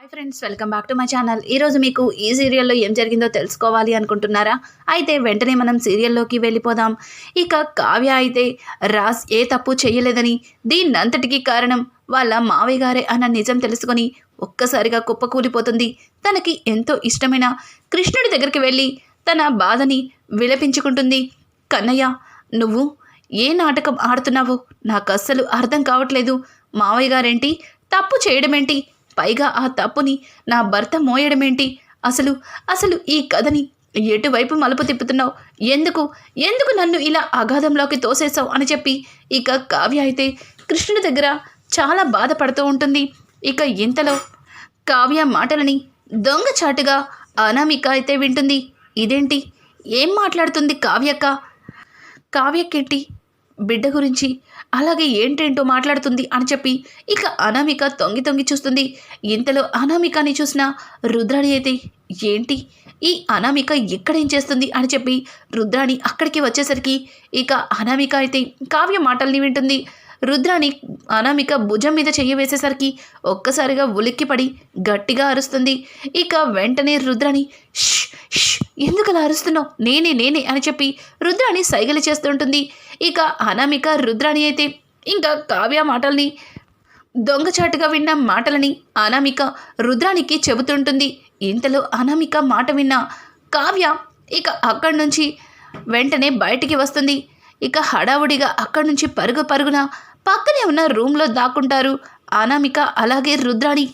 Hi friends welcome back to my channel ఈరోజు మీకు ఈ సీరియల్లో ఏం జరిగిందో తెలుసుకోవాలి అనుకుంటున్నారా? అయితే వెంటనే మనం సీరియల్లోకి వెళ్ళిపోదాం. ఇక కావ్య అయితే రాజ్ ఏ తప్పు చేయలేదని దీన్నంతటికీ కారణం వాళ్ళ మావయ్య గారే అన్న నిజం తెలుసుకొని ఒక్కసారిగా కుప్పకూలిపోతుంది. తనకి ఎంతో ఇష్టమైన కృష్ణుడి దగ్గరికి వెళ్ళి తన బాధని విలపించుకుంటుంది. కన్నయ్య నువ్వు ఏ నాటకం ఆడుతున్నావో నాకు అస్సలు అర్థం కావట్లేదు. మావయ్య గారేంటి? తప్పు చేయడమేంటి? పైగా ఆ తప్పుని నా భర్త మోయడమేంటి? అసలు అసలు ఈ కథని ఎటువైపు మలుపు తిప్పుతున్నావు? ఎందుకు ఎందుకు నన్ను ఇలా అగాధంలోకి తోసేసావు అని చెప్పి ఇక కావ్య అయితే కృష్ణుడి దగ్గర చాలా బాధపడుతూ ఉంటుంది. ఇక ఇంతలో కావ్య మాటలని దొంగచాటుగా అనామిక అయితే వింటుంది. ఇదేంటి? ఏం మాట్లాడుతుంది కావ్యక్క? కావ్యకెట్టి బిడ్డ గురించి అలాగే ఏంటేంటో మాట్లాడుతుంది అని చెప్పి ఇక అనామిక తొంగి తొంగి చూస్తుంది. ఇంతలో అనామికని చూసిన రుద్రాణి అయితే ఏంటి? ఈ అనామిక ఇక్కడేం చేస్తుంది? అని చెప్పి రుద్రాణి అక్కడికి వచ్చేసరికి ఇక అనామిక అయితే కావ్య మాటల్ని వింటుంది. రుద్రాణి అనామిక భుజం మీద చెయ్యి వేసేసరికి ఒక్కసారిగా ఉలిక్కిపడి గట్టిగా అరుస్తుంది. ఇక వెంటనే రుద్రాణి "ష్, ఎందుకలా అరుస్తున్నావు? నేనే నేనే అని చెప్పి రుద్రాణి సైగలు చేస్తుంటుంది ఇక అనామిక రుద్రాణి అయితే ఇంకా కావ్య మాటల్ని దొంగచాటుగా విన్న మాటలని అనామిక రుద్రానికి చెబుతుంటుంది. ఇంతలో అనామిక మాట విన్న కావ్య ఇక అక్కడి నుంచి వెంటనే బయటికి వస్తుంది. ఇక హడావుడిగా అక్కడి నుంచి పరుగు పరుగున పక్కనే ఉన్న రూమ్లో దాక్కుంటారు అనామిక అలాగే రుద్రాణి.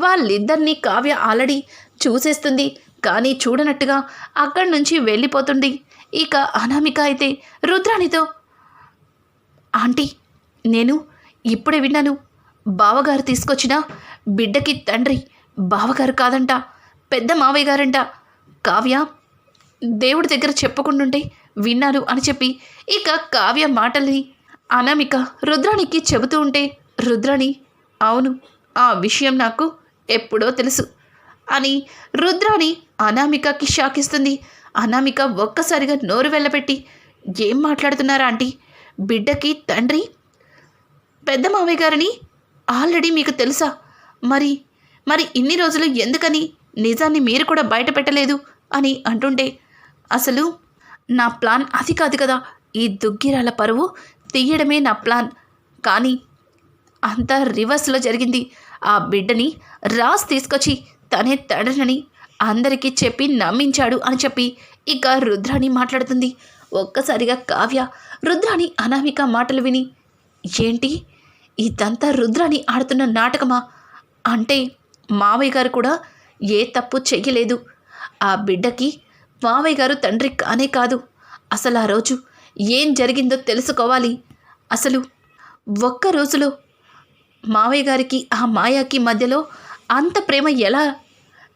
వాళ్ళిద్దరినీ కావ్య ఆల్రెడీ చూసేస్తుంది. కానీ చూడనట్టుగా అక్కడి నుంచి వెళ్ళిపోతుంది. ఇక అనామిక అయితే రుద్రాణితో ఆంటీ నేను ఇప్పుడే విన్నాను. బావగారు తీసుకొచ్చిన బిడ్డకి తండ్రి బావగారు కాదంట పెద్ద మావయ్య గారంట. కావ్య దేవుడి దగ్గర చెప్పకుండుంటే విన్నాను అని చెప్పి ఇక కావ్య మాటల్ని అనామిక రుద్రాణికి చెబుతూ ఉంటే రుద్రాణి అవును ఆ విషయం నాకు ఎప్పుడో తెలుసు అని రుద్రాణి అనామికకి షాకిస్తుంది అనామిక ఒక్కసారిగా నోరు వెళ్ళబెట్టి ఏం మాట్లాడుతున్నారా ఆంటీ? బిడ్డకి తండ్రి పెద్ద మావయ్య గారని ఆల్రెడీ మీకు తెలుసా? మరి మరి ఇన్ని రోజులు ఎందుకని నిజాన్ని మీరు కూడా బయట పెట్టలేదు అని అంటుంటే అసలు నా ప్లాన్ అది కాదు కదా. ఈ దుగ్గిరాల పరువు తీయడమే నా ప్లాన్. కానీ అంతా రివర్స్లో జరిగింది. ఆ బిడ్డని రాస్ తీసుకొచ్చి తనే తండ్రినని అందరికీ చెప్పి నమ్మించాడు అని చెప్పి ఇక రుద్రాణి మాట్లాడుతుంది. ఒక్కసారిగా కావ్య రుద్రాణి అనామిక మాటలు విని ఏంటి? ఇదంతా రుద్రాణి ఆడుతున్న నాటకమా? అంటే మావయ్య గారు కూడా ఏ తప్పు చెయ్యలేదు. ఆ బిడ్డకి మావయ్య గారు తండ్రి కానే కాదు. అసలు ఆ రోజు ఏం జరిగిందో తెలుసుకోవాలి. అసలు ఒక్క రోజులో మావయ్య గారికి ఆ మాయాకి మధ్యలో అంత ప్రేమ ఎలా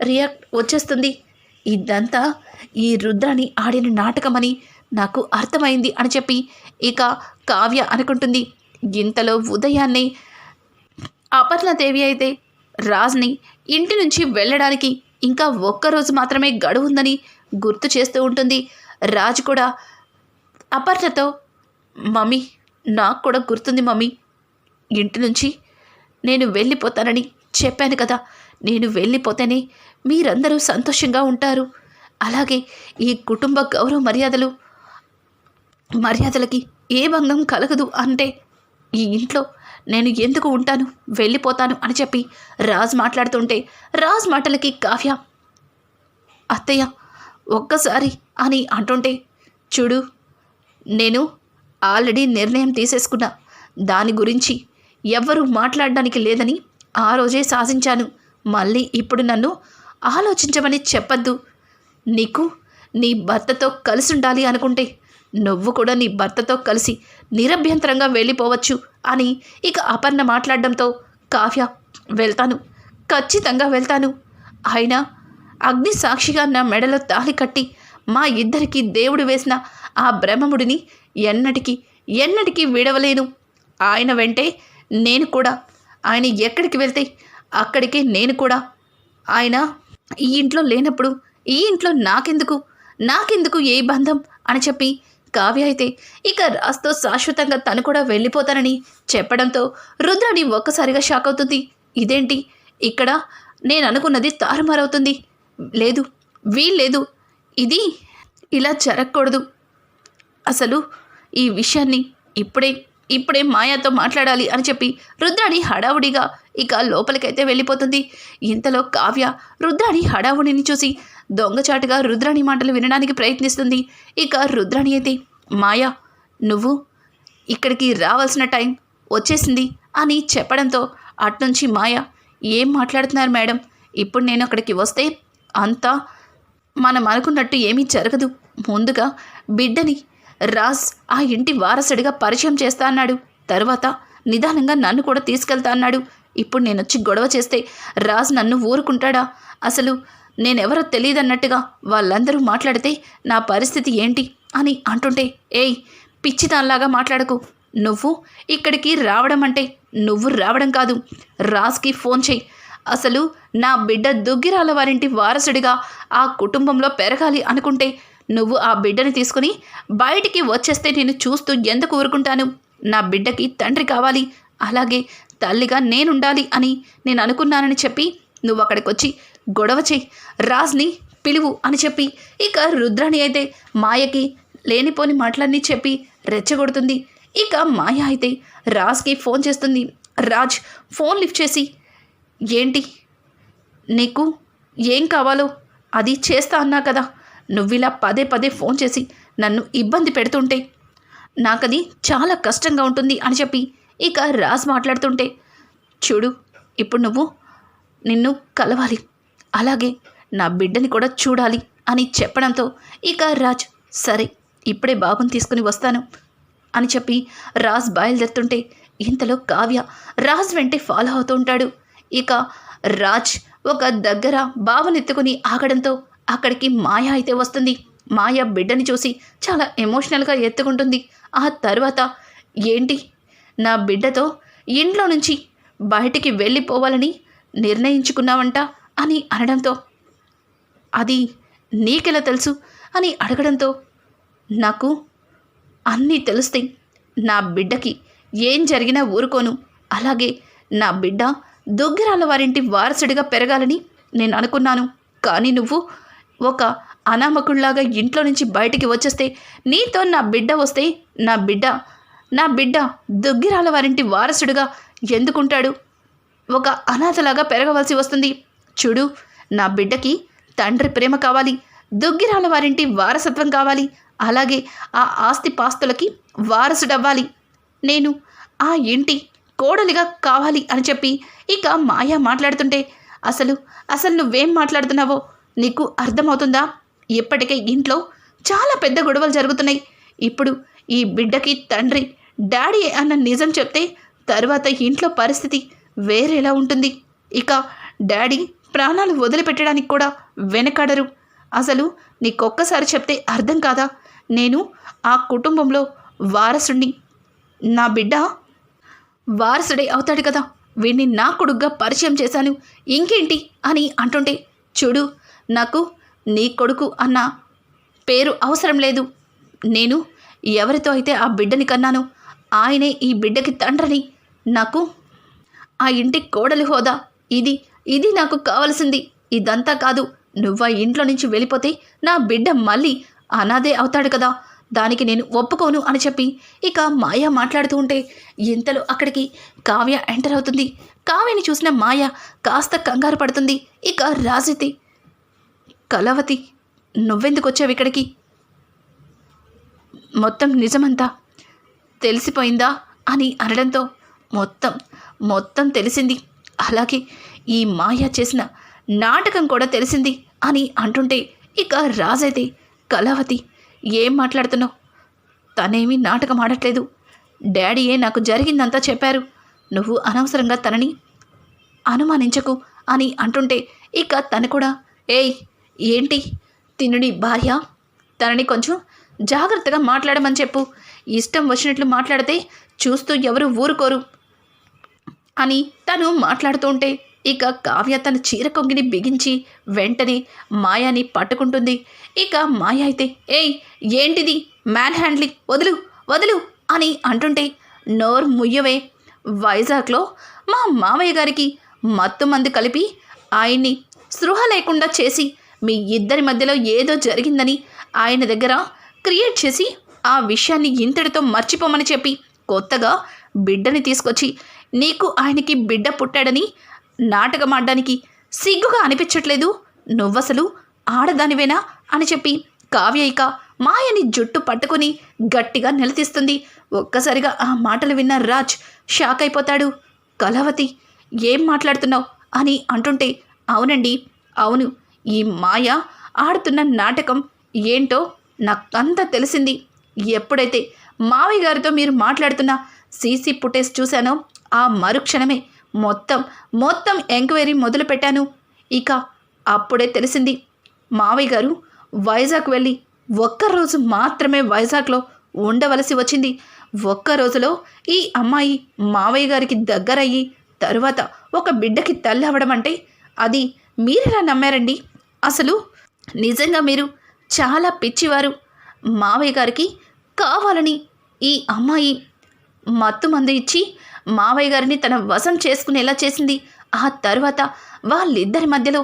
రియాక్ట్ వచ్చేస్తుంది? ఇదంతా ఈ రుద్రాణి ఆడిన నాటకమని నాకు అర్థమైంది అని చెప్పి ఇక కావ్య అనుకుంటుంది. ఇంతలో ఉదయాన్నే అపర్ణదేవి అయితే రాజ్ని ఇంటి నుంచి వెళ్ళడానికి ఇంకా ఒక్కరోజు మాత్రమే గడువు ఉందని గుర్తు చేస్తూ ఉంటుంది. రాజ్ కూడా అపర్ణతో మమ్మీ నాకు కూడా గుర్తుంది మమ్మీ. ఇంటి నుంచి నేను వెళ్ళిపోతానని చెప్పాను కదా. నేను వెళ్ళిపోతేనే మీరందరూ సంతోషంగా ఉంటారు. అలాగే ఈ కుటుంబ గౌరవ మర్యాదలు మర్యాదలకి ఏ భంగం కలగదు అంటే ఈ ఇంట్లో నేను ఎందుకు ఉంటాను వెళ్ళిపోతాను అని చెప్పి రాజ్ మాట్లాడుతుంటే రాజ్ మాటలకి కావ్య అత్తయ్య ఒక్కసారి అని అంటుంటే చూడు నేను ఆల్రెడీ నిర్ణయం తీసేసుకున్నా. దాని గురించి ఎవ్వరూ మాట్లాడడానికి లేదని ఆ రోజే సాధించాను. మళ్ళీ ఇప్పుడు నన్ను ఆలోచించమని చెప్పద్దు. నీకు నీ భర్తతో కలిసి ఉండాలి అనుకుంటే నువ్వు కూడా నీ భర్తతో కలిసి నిరభ్యంతరంగా వెళ్ళిపోవచ్చు అని ఇక అపర్ణ మాట్లాడడంతో కావ్య వెళ్తాను. ఖచ్చితంగా వెళ్తాను. అయినా అగ్ని సాక్షిగా నా మెడలో తాళి కట్టి మా ఇద్దరికి దేవుడు వేసిన ఆ బ్రహ్మముడిని ఎన్నటికీ ఎన్నటికీ విడవలేను. ఆయన వెంటే నేను కూడా ఆయన ఎక్కడికి వెళ్తే అక్కడికే నేను కూడా. ఆయన ఈ ఇంట్లో లేనప్పుడు ఈ ఇంట్లో నాకెందుకు? నాకెందుకు ఏ బంధం? అని చెప్పి కావ్య అయితే ఇక రాస్తో శాశ్వతంగా తను కూడా వెళ్ళిపోతానని చెప్పడంతో రుద్రాణి ఒక్కసారిగా షాక్ అవుతుంది. ఇదేంటి? ఇక్కడ నేను అనుకున్నది తారుమారవుతుంది. లేదు వీల్లేదు. ఇది ఇలా జరగకూడదు. అసలు ఈ విషయాన్ని ఇప్పుడే ఇప్పుడే మాయాతో మాట్లాడాలి అని చెప్పి రుద్రాణి హడావుడిగా ఇక లోపలికైతే వెళ్ళిపోతుంది. ఇంతలో కావ్య రుద్రాణి హడావుడిని చూసి దొంగచాటుగా రుద్రాణి మాటలు వినడానికి ప్రయత్నిస్తుంది. ఇక రుద్రాణి అయితే మాయా నువ్వు ఇక్కడికి రావాల్సిన టైం వచ్చేసింది అని చెప్పడంతో అట్నుంచి మాయ ఏం మాట్లాడుతున్నారు మేడం? ఇప్పుడు నేను అక్కడికి వస్తే అంతా మనం అనుకున్నట్టు ఏమీ జరగదు. ముందుగా బిడ్డని రాజ్ ఆ ఇంటి వారసుడిగా పరిచయం చేస్తా అన్నాడు. తర్వాత నిదానంగా నన్ను కూడా తీసుకెళ్తా అన్నాడు. ఇప్పుడు నేను వచ్చి గొడవ చేస్తే రాజ్ నన్ను ఊరుకుంటాడా? అసలు నేనెవరో తెలియదన్నట్టుగా వాళ్ళందరూ మాట్లాడితే నా పరిస్థితి ఏంటి అని అంటుంటే ఏయ్ పిచ్చిదాన్లాగా మాట్లాడకు. నువ్వు ఇక్కడికి రావడం అంటే నువ్వు రావడం కాదు. రాజ్కి ఫోన్ చేయి. అసలు నా బిడ్డ దుగ్గిరాల వారింటి వారసుడిగా ఆ కుటుంబంలో పెరగాలి అనుకుంటే నువ్వు ఆ బిడ్డని తీసుకుని బయటికి వచ్చేస్తే నేను చూస్తూ ఎందుకు ఊరుకుంటాను? నా బిడ్డకి తండ్రి కావాలి. అలాగే తల్లిగా నేనుండాలి అని నేను అనుకున్నానని చెప్పి నువ్వు అక్కడికి వచ్చి గొడవ చేయి. రాజ్ని పిలువు అని చెప్పి ఇక రుద్రాణి అయితే మాయకి లేనిపోని మాటలన్నీ చెప్పి రెచ్చగొడుతుంది. ఇక మాయ అయితే రాజ్కి ఫోన్ చేస్తుంది. రాజ్ ఫోన్ లిఫ్ట్ చేసి ఏంటి? నీకు ఏం కావాలో అది చేస్తా అన్నా కదా. నువ్విలా పదే పదే ఫోన్ చేసి నన్ను ఇబ్బంది పెడుతుంటే నాకది చాలా కష్టంగా ఉంటుంది అని చెప్పి ఇక రాజ్ మాట్లాడుతుంటే చూడు ఇప్పుడు నువ్వు నిన్ను కలవాలి. అలాగే నా బిడ్డని కూడా చూడాలి అని చెప్పడంతో ఇక రాజ్ సరే ఇప్పుడే బాబుని తీసుకుని వస్తాను అని చెప్పి రాజ్ బయలుదేరుతుంటే ఇంతలో కావ్య రాజ్ వెంటే ఫాలో అవుతూ ఉంటాడు. ఇక రాజ్ ఒక దగ్గర బావనెత్తుకుని ఆగడంతో అక్కడికి మాయ అయితే వస్తుంది. మాయ బిడ్డని చూసి చాలా ఎమోషనల్గా ఎత్తుకుంటుంది. ఆ తర్వాత ఏంటి? నా బిడ్డతో ఇంట్లో నుంచి బయటికి వెళ్ళిపోవాలని నిర్ణయించుకున్నావంట? అని అనడంతో అది నీకెలా తెలుసు? అని అడగడంతో నాకు అన్నీ తెలుస్తాయి నా బిడ్డకి ఏం జరిగినా ఊరుకోను. అలాగే నా బిడ్డ దుగ్గిరాల వారింటి వారసుడిగా పెరగాలని నేను అనుకున్నాను. కానీ నువ్వు ఒక అనామకుళ్ళాగా ఇంట్లో నుంచి బయటికి వచ్చేస్తే నీతో నా బిడ్డ వస్తే నా బిడ్డ నా బిడ్డ దుగ్గిరాల వారింటి వారసుడిగా ఎందుకుంటాడు? ఒక అనాథలాగా పెరగవలసి వస్తుంది. చూడు నా బిడ్డకి తండ్రి ప్రేమ కావాలి దుగ్గిరాల వారింటి వారసత్వం కావాలి అలాగే ఆ ఆస్తి పాస్తులకి వారసుడవ్వాలి. నేను ఆ ఇంటి కోడలిగా కావాలి అని చెప్పి ఇక మాయా మాట్లాడుతుంటే అసలు అసలు నువ్వేం మాట్లాడుతున్నావో? నీకు అర్థమవుతుందా? ఇప్పటికే ఇంట్లో చాలా పెద్ద గొడవలు జరుగుతున్నాయి. ఇప్పుడు ఈ బిడ్డకి తండ్రి డాడీ అన్న నిజం చెప్తే తర్వాత ఇంట్లో పరిస్థితి వేరేలా ఉంటుంది. ఇక డాడీ ప్రాణాలు వదిలిపెట్టడానికి కూడా వెనకాడరు. అసలు నీకొక్కసారి చెప్తే అర్థం కాదా? నేను ఆ కుటుంబంలో వారసుడిని నా బిడ్డ వారసుడే అవుతాడు కదా? వీడిని నా కొడుగ్గా పరిచయం చేశాను. ఇంకేంటి అని అంటుంటే చూడు నాకు నీ కొడుకు అన్న పేరు అవసరం లేదు. నేను ఎవరితో అయితే ఆ బిడ్డని కన్నాను ఆయనే ఈ బిడ్డకి తండ్రిని. నాకు ఆ ఇంటి కోడలి హోదా. ఇది ఇది నాకు కావలసింది. ఇదంతా కాదు నువ్వు ఆ ఇంట్లో నుంచి వెళ్ళిపోతే నా బిడ్డ మళ్ళీ అనాదే అవుతాడు కదా. దానికి నేను ఒప్పుకోను అని చెప్పి ఇక మాయ మాట్లాడుతూ ఉంటే ఇంతలో అక్కడికి కావ్య ఎంటర్ అవుతుంది. కావ్యని చూసిన మాయ కాస్త కంగారు పడుతుంది. ఇక రాజైతే కళావతి నువ్వెందుకు వచ్చావు ఇక్కడికి? మొత్తం నిజమంతా తెలిసిపోయిందా అని అనడంతో మొత్తం మొత్తం తెలిసింది. అలాగే ఈ మాయ చేసిన నాటకం కూడా తెలిసింది అని అంటుంటే ఇక రాజైతే కళావతి ఏం మాట్లాడుతున్నావు? తనేమీ నాటకం ఆడట్లేదు. డాడీయే నాకు జరిగిందంతా చెప్పారు. నువ్వు అనవసరంగా తనని అనుమానించకు అని అంటుంటే ఇక తను కూడా ఏయ్ ఏంటి? తినుడి భార్య? తనని కొంచెం జాగ్రత్తగా మాట్లాడమని చెప్పు. ఇష్టం వచ్చినట్లు మాట్లాడితే చూస్తూ ఎవరు ఊరుకోరు అని తను మాట్లాడుతూ ఉంటే ఇక కావ్య తన చీర కొంగిని బిగించి వెంటనే మాయాని పట్టుకుంటుంది. ఇక మాయ అయితే ఏయ్ ఏంటిది? మ్యాన్ హ్యాండ్లింగ్ వదులు వదులు అని అంటుంటే నోరు ముయ్యవే. వైజాగ్లో మా మావయ్య గారికి మత్తు మంది కలిపి ఆయన్ని స్పృహ లేకుండా చేసి మీ ఇద్దరి మధ్యలో ఏదో జరిగిందని ఆయన దగ్గర క్రియేట్ చేసి ఆ విషయాన్ని ఇంతటితో మర్చిపోమని చెప్పి కొత్తగా బిడ్డని తీసుకొచ్చి నీకు ఆయనకి బిడ్డ పుట్టాడని నాటకం ఆడడానికి సిగ్గుగా అనిపించట్లేదు. నువ్వసలు ఆడదానివేనా అని చెప్పి కావ్య ఇక మాయని జుట్టు పట్టుకుని గట్టిగా నిలదీస్తుంది. ఒక్కసారిగా ఆ మాటలు విన్న రాజ్ షాక్ అయిపోతాడు. కలవతి ఏం మాట్లాడుతున్నావు? అని అంటుంటే అవునండి అవును. ఈ మాయ ఆడుతున్న నాటకం ఏంటో నాకు అంతా తెలిసింది. ఎప్పుడైతే మావయ్య గారితో మీరు మాట్లాడుతున్న సీసీ ఫుటేజ్ చూశానో ఆ మరుక్షణమే మొత్తం మొత్తం ఎంక్వైరీ మొదలుపెట్టాను. ఇక అప్పుడే తెలిసింది మావయ్య గారు వైజాగ్ వెళ్ళి ఒక్కరోజు మాత్రమే వైజాగ్లో ఉండవలసి వచ్చింది. ఒక్క రోజులో ఈ అమ్మాయి మావయ్య గారికి దగ్గరయ్యి తరువాత ఒక బిడ్డకి తల్లి అవ్వడం అంటే అది మీరెలా నమ్మారండి? అసలు నిజంగా మీరు చాలా పిచ్చివారు. మావయ్య గారికి కావాలని ఈ అమ్మాయి మత్తు మందు ఇచ్చి మావయ్య గారిని తన వశం చేసుకునేలా చేసింది. ఆ తర్వాత వాళ్ళిద్దరి మధ్యలో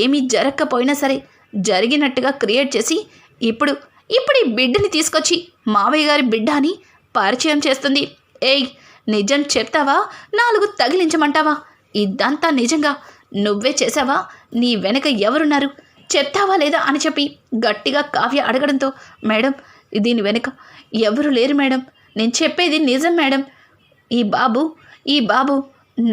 ఏమీ జరగకపోయినా సరే జరిగినట్టుగా క్రియేట్ చేసి ఇప్పుడు ఇప్పుడు ఈ బిడ్డని తీసుకొచ్చి మావయ్య గారి బిడ్డ అని పరిచయం చేస్తుంది. ఏయ్ నిజం చెప్తావా? నాలుగు తగిలించమంటావా? ఇదంతా నిజంగా నువ్వే చేసావా నీ వెనక ఎవరున్నారు? చెప్తావా లేదా అని చెప్పి గట్టిగా కావ్య అడగడంతో మేడం దీని వెనుక ఎవరు లేరు మేడం. నేను చెప్పేది నిజం మేడం. ఈ బాబు ఈ బాబు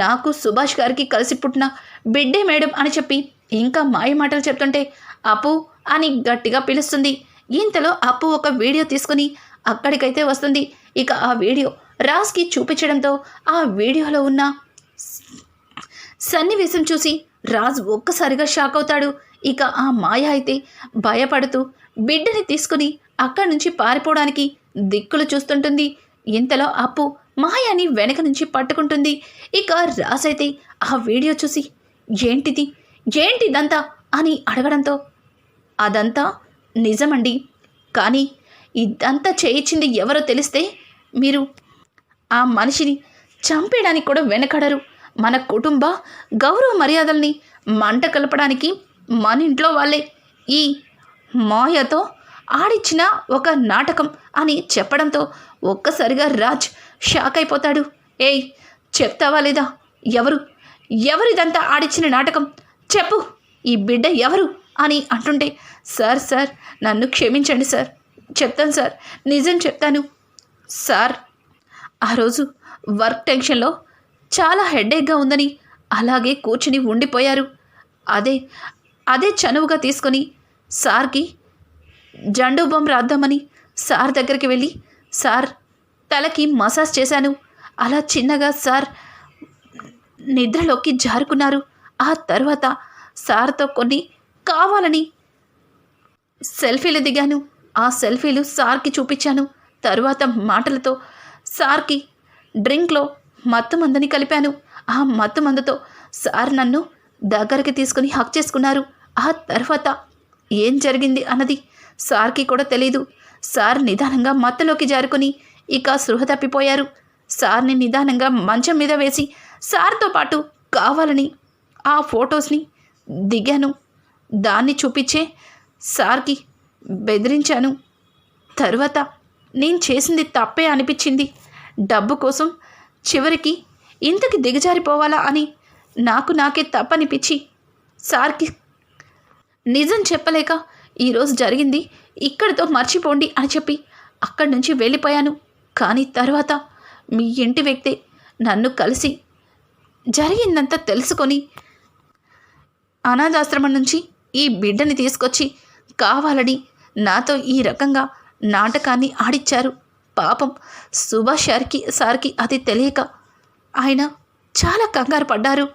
నాకు సుభాష్ గారికి కలిసి పుట్టిన బిడ్డే మేడం అని చెప్పి ఇంకా మాయ మాటలు చెప్తుంటే అప్పు అని గట్టిగా పిలుస్తుంది. ఇంతలో అప్పు ఒక వీడియో తీసుకుని అక్కడికైతే వస్తుంది. ఇక ఆ వీడియో రాజ్కి చూపించడంతో ఆ వీడియోలో ఉన్న సన్నివేశం చూసి రాజు ఒక్కసారిగా షాక్ అవుతాడు. ఇక ఆ మాయ అయితే భయపడుతూ బిడ్డని తీసుకుని అక్కడి నుంచి పారిపోవడానికి దిక్కులు చూస్తుంటుంది. ఇంతలో అప్పు మాయాని వెనక నుంచి పట్టుకుంటుంది. ఇక రాజ్ అయితే ఆ వీడియో చూసి ఏంటిది? ఏంటిదంతా? అని అడగడంతో అదంతా నిజమండి. కానీ ఇదంతా చేయించింది ఎవరో తెలిస్తే మీరు ఆ మనిషిని చంపేయడానికి కూడా వెనకడరు. మన కుటుంబ గౌరవ మర్యాదల్ని మంట కలపడానికి మన ఇంట్లో వాళ్ళే. ఈ మాయతో ఆడిచ్చిన ఒక నాటకం అని చెప్పడంతో ఒక్కసారిగా రాజ్ షాక్ అయిపోతాడు. ఏయ్ చెప్తావా లేదా? ఎవరు? ఎవరిదంతా ఆడిచ్చిన నాటకం? చెప్పు. ఈ బిడ్డ ఎవరు? అని అంటుంటే సార్ సార్ నన్ను క్షమించండి సార్. చెప్తాను సార్. నిజం చెప్తాను. సార్ ఆ రోజు వర్క్ టెన్షన్లో చాలా హెడేక్గా ఉందని అలాగే కూర్చుని ఉండిపోయారు. అదే అదే చనువుగా తీసుకొని సార్కి జండూబం రాద్దామని సార్ దగ్గరికి వెళ్ళి సార్ తలకి మసాజ్ చేశాను. అలా చిన్నగా సార్ నిద్రలోకి జారుకున్నారు. ఆ తర్వాత సార్తో కొన్ని కావాలని సెల్ఫీలు దిగాను. ఆ సెల్ఫీలు సార్కి చూపించాను. తరువాత మాటలతో సార్కి డ్రింక్లో మత్తు మందని కలిపాను. ఆ మత్తు మందుతో సార్ నన్ను దగ్గరికి తీసుకుని హక్ చేసుకున్నారు. ఆ తర్వాత ఏం జరిగింది అన్నది సార్కి కూడా తెలీదు. సార్ నిదానంగా మత్తులోకి జారుకొని ఇక సృహ తప్పిపోయారు. సార్ని నిదానంగా మంచం మీద వేసి సార్తో పాటు కావాలని ఆ ఫొటోస్ని దిగాను. దాన్ని చూపించే సార్కి బెదిరించాను. తర్వాత నేను చేసింది తప్పే అనిపించింది. డబ్బు కోసం చివరికి ఇంతకి దిగజారిపోవాలా అని నాకు నాకే తప్పనిపించి సార్కి నిజం చెప్పలేక ఈరోజు జరిగింది ఇక్కడితో మర్చిపోండి అని చెప్పి అక్కడి నుంచి వెళ్ళిపోయాను. కానీ తర్వాత మీ ఇంటి వ్యక్తి నన్ను కలిసి జరిగిందంతా తెలుసుకొని అనాథాశ్రమం నుంచి ఈ బిడ్డని తీసుకొచ్చి కావాలని నాతో ఈ రకంగా నాటకాన్ని ఆడిచ్చారు. పాపం సుభాష్ సార్కి సార్కి అది తెలియక ఆయన చాలా కంగారు పడ్డారు.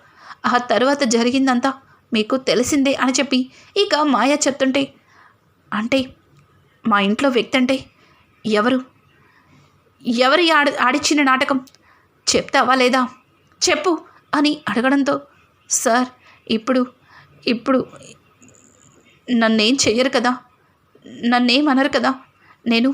ఆ తర్వాత జరిగిందంతా మీకు తెలిసిందే అని చెప్పి ఇక మాయ చెప్తుంటే అంటే మా ఇంట్లో వ్యక్తి అంటే ఎవరు? ఎవరి ఆడి ఆడిచ్చిన నాటకం చెప్తావా లేదా? చెప్పు అని అడగడంతో సార్ ఇప్పుడు ఇప్పుడు నన్నేం చెయ్యరు కదా? నన్నేం అనరు కదా? నేను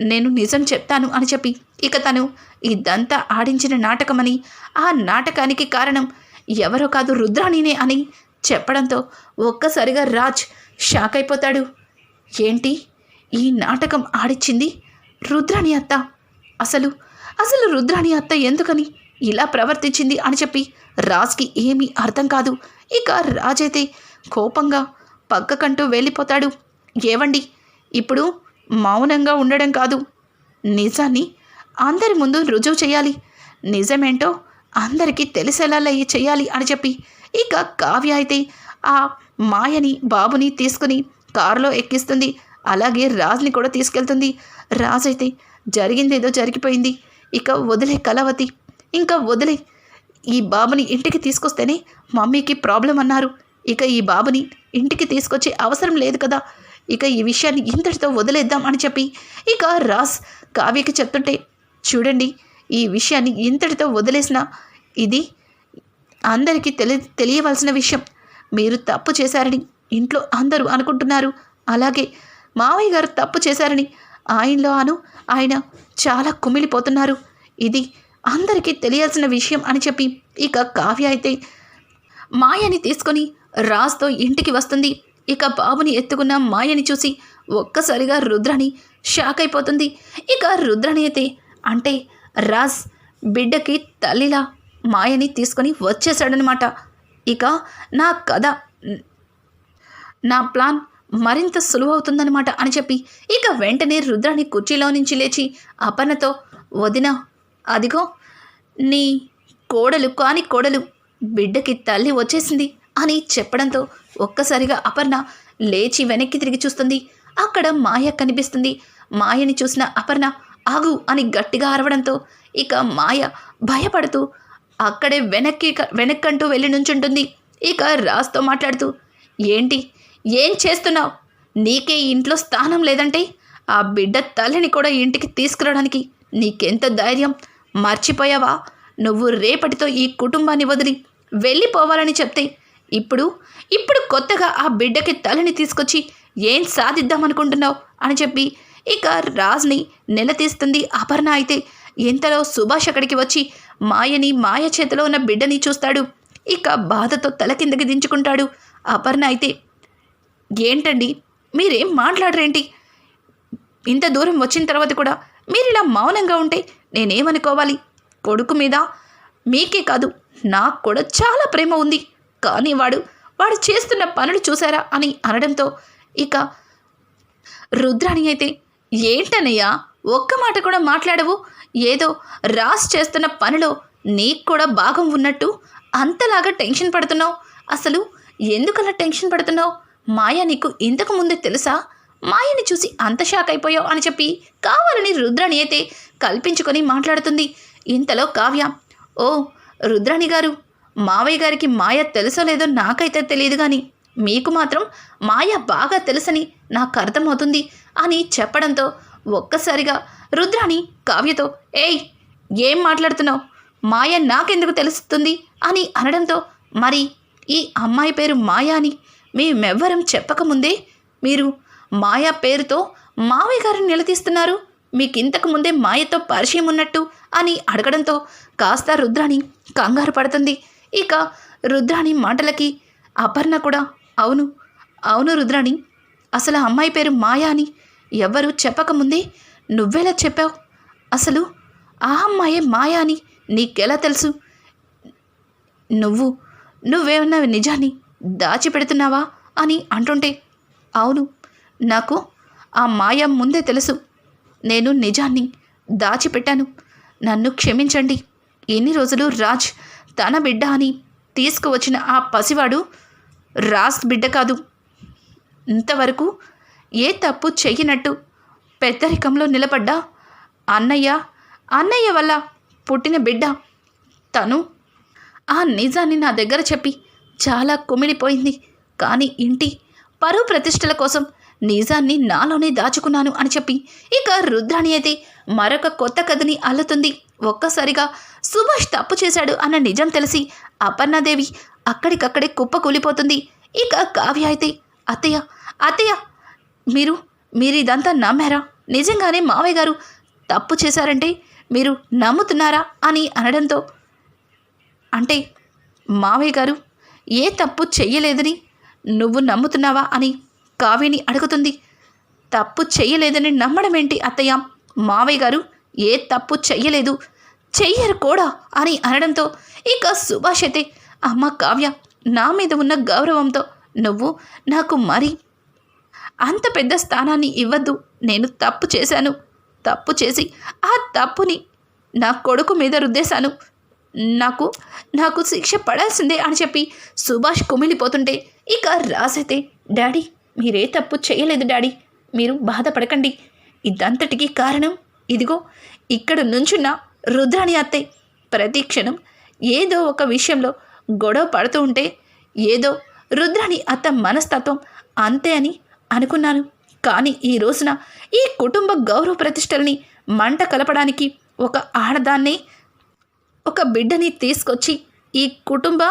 నేను నిజం చెప్తాను అని చెప్పి ఇక తను ఇదంతా ఆడించిన నాటకమని ఆ నాటకానికి కారణం ఎవరో కాదు రుద్రాణినే అని చెప్పడంతో ఒక్కసారిగా రాజ్ షాక్ అయిపోతాడు. ఏంటి? ఈ నాటకం ఆడిచ్చింది రుద్రాణి అత్త? అసలు అసలు రుద్రాణి అత్త ఎందుకని ఇలా ప్రవర్తించింది అని చెప్పి రాజ్కి ఏమీ అర్థం కాదు. ఇక రాజైతే కోపంగా పక్కకంటూ వెళ్ళిపోతాడు. ఏవండి? ఇప్పుడు మౌనంగా ఉండడం కాదు. నిజాన్ని అందరి ముందు రుజువు చేయాలి. నిజమేంటో అందరికీ తెలిసేలా చేయాలి అని చెప్పి ఇక కావ్య అయితే ఆ మాయని బాబుని తీసుకుని కారులో ఎక్కిస్తుంది. అలాగే రాజ్ని కూడా తీసుకెళ్తుంది. రాజ్ అయితే జరిగిందేదో జరిగిపోయింది. ఇక వదిలే కలవతి ఇంకా వదిలే. ఈ బాబుని ఇంటికి తీసుకొస్తేనే మమ్మీకి ప్రాబ్లం అన్నారు ఇక ఈ బాబుని ఇంటికి తీసుకొచ్చే అవసరం లేదు కదా. ఇక ఈ విషయాన్ని ఇంతటితో వదిలేద్దాం అని చెప్పి ఇక రాస్ కావ్యకి చెప్తుంటే చూడండి ఈ విషయాన్ని ఇంతటితో వదిలేసిన ఇది అందరికీ తెలి తెలియవలసిన విషయం. మీరు తప్పు చేశారని ఇంట్లో అందరూ అనుకుంటున్నారు. అలాగే మావయ్య గారు తప్పు చేశారని ఆయనలో అను ఆయన చాలా కుమిలిపోతున్నారు. ఇది అందరికీ తెలియాల్సిన విషయం అని చెప్పి ఇక కావ్య అయితే మాయని తీసుకొని రాజ్తో ఇంటికి వస్తుంది. ఇక బాబుని ఎత్తుకున్న మాయని చూసి ఒక్కసారిగా రుద్రని షాక్ అయిపోతుంది. ఇక రుద్రని అయితే అంటే రాజ్ బిడ్డకి తల్లిలా మాయని తీసుకొని వచ్చేసాడనమాట ఇక నా కథ నా ప్లాన్ మరింత సులువవుతుందనమాట అని చెప్పి ఇక వెంటనే రుద్రాని కుర్చీలో నుంచి లేచి అపర్ణతో వదిన అదిగో నీ కోడలు కాని కోడలు బిడ్డకి తల్లి వచ్చేసింది. అని చెప్పడంతో ఒక్కసారిగా అపర్ణ లేచి వెనక్కి తిరిగి చూస్తుంది. అక్కడ మాయ కనిపిస్తుంది. మాయని చూసిన అపర్ణ ఆగు అని గట్టిగా అరవడంతో ఇక మాయ భయపడుతూ అక్కడే వెనక్కి వెనక్కంటూ వెళ్ళి నుంచుంటుంది. ఇక రాజ్తో మాట్లాడుతూ ఏంటి? ఏం చేస్తున్నావు? నీకే ఇంట్లో స్థానం లేదంటే ఆ బిడ్డ తల్లిని కూడా ఇంటికి తీసుకురావడానికి నీకెంత ధైర్యం? మర్చిపోయావా? నువ్వు రేపటితో ఈ కుటుంబాన్ని వదిలి వెళ్ళిపోవాలని చెప్తే ఇప్పుడు ఇప్పుడు కొత్తగా ఆ బిడ్డకి తలని తీసుకొచ్చి ఏం సాధిద్దామనుకుంటున్నావు? అని చెప్పి ఇక రాజ్ని నిలదీస్తుంది అపర్ణ అయితే. ఇంతలో సుభాష్ అక్కడికి వచ్చి మాయని మాయ చేతిలో ఉన్న బిడ్డని చూస్తాడు. ఇక బాధతో తల కిందకి దించుకుంటాడు అపర్ణ అయితే. ఏంటండి? మీరేం మాట్లాడరేంటి? ఇంత దూరం వచ్చిన తర్వాత కూడా మీరు ఇలా మౌనంగా ఉంటే నేనేమనుకోవాలి? కొడుకు మీద మీకే కాదు నాకు కూడా చాలా ప్రేమ ఉంది. కానీ వాడు వాడు చేస్తున్న పనులు చూసారా అని అనడంతో ఇక రుద్రాణి అయితే ఏంటనయ్యా ఒక్క మాట కూడా మాట్లాడవు? ఏదో రాస్ చేస్తున్న పనిలో నీకు కూడా భాగం ఉన్నట్టు అంతలాగా టెన్షన్ పడుతున్నావు? అసలు ఎందుకలా టెన్షన్ పడుతున్నావు? మాయ నీకు ఇంతకు ముందే తెలుసా? మాయని చూసి అంత షాక్ అయిపోయావు? అని చెప్పి కావాలని రుద్రాణి అయితే కల్పించుకొని మాట్లాడుతుంది. ఇంతలో కావ్య ఓ రుద్రాణి గారు మావయ్య గారికి మాయ తెలుసో లేదో నాకైతే తెలియదు కానీ మీకు మాత్రం మాయ బాగా తెలుసని నాకు అర్థమవుతుంది అని చెప్పడంతో ఒక్కసారిగా రుద్రాణి కావ్యతో ఏయ్ ఏం మాట్లాడుతున్నావు? మాయ నాకెందుకు తెలుస్తుంది? అని అనడంతో మరి ఈ అమ్మాయి పేరు మాయ అని మేమెవ్వరం చెప్పకముందే మీరు మాయా పేరుతో మావయ్య గారిని నిలదీస్తున్నారు. మీకు ఇంతకు ముందే మాయతో పరిచయం ఉన్నట్టు అని అడగడంతో కాస్త రుద్రాణి కంగారు పడుతుంది. ఇక రుద్రాణి మాటలకి అపర్ణ కూడా అవును అవును రుద్రాణి అసలు ఆ అమ్మాయి పేరు మాయా అని ఎవ్వరూ చెప్పకముందే నువ్వెలా చెప్పావు? అసలు ఆ అమ్మాయే మాయా అని నీకెలా తెలుసు? నువ్వు నువ్వేమన్నా నిజాన్ని దాచిపెడుతున్నావా అని అంటుంటే అవును నాకు ఆ మాయ ముందే తెలుసు. నేను నిజాన్ని దాచిపెట్టాను. నన్ను క్షమించండి. ఎన్ని రోజులు రాజ్ తన బిడ్డ అని తీసుకువచ్చిన ఆ పసివాడు రాస్ బిడ్డ కాదు. ఇంతవరకు ఏ తప్పు చెయ్యనట్టు పెద్దరికంలో నిలబడ్డా అన్నయ్య. అన్నయ్య వల్ల పుట్టిన బిడ్డ. తను ఆ నిజాన్ని నా దగ్గర చెప్పి చాలా కుమిలిపోయింది కానీ ఇంటి పరువు ప్రతిష్టల కోసం నిజాన్ని నాలోనే దాచుకున్నాను అని చెప్పి ఇక రుద్రాణి అయితే మరొక కొత్త కథని అల్లుతుంది. ఒక్కసారిగా సుభాష్ తప్పు చేశాడు అన్న నిజం తెలిసి అపర్ణాదేవి అక్కడికక్కడే కుప్ప కూలిపోతుంది. ఇక కావ్య అయితే అత్తయ్య అత్తయ్య మీరు మీరు ఇదంతా నమ్మారా? నిజంగానే మావయ్య గారు తప్పు చేశారంటే మీరు నమ్ముతున్నారా? అని అనడంతో అంటే మావయ్య గారు ఏ తప్పు చెయ్యలేదని నువ్వు నమ్ముతున్నావా? అని కావ్యని అడుగుతుంది. తప్పు చెయ్యలేదని నమ్మడం ఏంటి అత్తయ్య? మావయ్య గారు ఏ తప్పు చెయ్యలేదు. చెయ్యరు కూడా అని అనడంతో ఇక సుభాష్ అయితే అమ్మ కావ్య నా మీద ఉన్న గౌరవంతో నువ్వు నాకు మరి అంత పెద్ద స్థానాన్ని ఇవ్వద్దు. నేను తప్పు చేశాను. తప్పు చేసి ఆ తప్పుని నా కొడుకు మీద రుద్దేశాను. నాకు నాకు శిక్ష పడాల్సిందే అని చెప్పి సుభాష్ కుమిలిపోతుంటే ఇక రాసైతే డాడీ మీరే తప్పు చేయలేదు డాడీ. మీరు బాధపడకండి. ఇదంతటికీ కారణం ఇదిగో ఇక్కడ నుంచున్న రుద్రాణి అత్తే. ప్రతి క్షణం ఏదో ఒక విషయంలో గొడవ పడుతూ ఉంటే ఏదో రుద్రాణి అత్త మనస్తత్వం అంతే అని అనుకున్నాను. కానీ ఈ రోజున ఈ కుటుంబ గౌరవ ప్రతిష్టల్ని మంట కలపడానికి ఒక ఆడదాన్ని ఒక బిడ్డని తీసుకొచ్చి ఈ కుటుంబ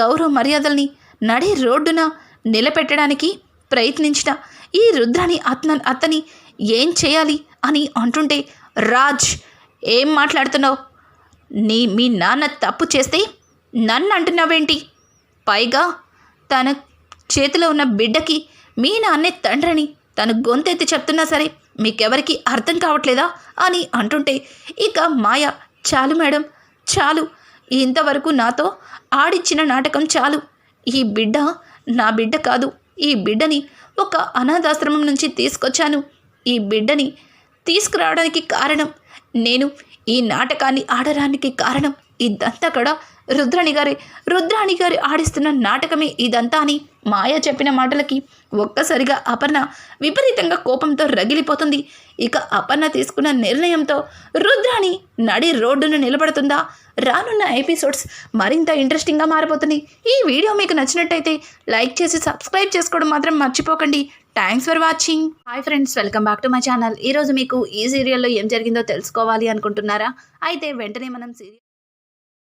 గౌరవ మర్యాదల్ని నడి రోడ్డున నిలబెట్టడానికి ప్రయత్నించిన ఈ రుద్రాని అతను అతని ఏం చేయాలి అని అంటుంటే రాజ్ ఏం మాట్లాడుతున్నావు? నీ మీ నాన్న తప్పు చేస్తే నన్ను అంటున్నావేంటి? పైగా తన చేతిలో ఉన్న బిడ్డకి మీ నాన్నే తండ్రిని తను గొంతెత్తి చెప్తున్నా సరే మీకెవరికి అర్థం కావట్లేదా అని అంటుంటే ఇక మాయ చాలు మేడం చాలు. ఇంతవరకు నాతో ఆడిచ్చిన నాటకం చాలు. ఈ బిడ్డ నా బిడ్డ కాదు. ఈ బిడ్డని ఒక అనాథాశ్రమం నుంచి తీసుకొచ్చాను. ఈ బిడ్డని తీసుకురావడానికి కారణం నేను ఈ నాటకాన్ని ఆడడానికి కారణం ఇదంతా కూడా రుద్రాణి గారి రుద్రాణి గారి ఆడిస్తున్న నాటకమే ఇదంతా అని మాయ చెప్పిన మాటలకి ఒక్కసారిగా అపర్ణ విపరీతంగా కోపంతో రగిలిపోతుంది. ఇక అపర్ణ తీసుకున్న నిర్ణయంతో రుద్రాణి నడి రోడ్డును నిలబడుతుందా? రానున్న ఎపిసోడ్స్ మరింత ఇంట్రెస్టింగ్గా మారిపోతున్నాయి ఈ వీడియో మీకు నచ్చినట్టయితే లైక్ చేసి సబ్స్క్రైబ్ చేసుకోవడం మాత్రం మర్చిపోకండి. Thanks for watching. Hi friends welcome back to my channel. ఈరోజు మీకు ఈ సీరియల్లో ఏం జరిగిందో తెలుసుకోవాలి అనుకుంటున్నారా? అయితే వెంటనే మనం సీరియల్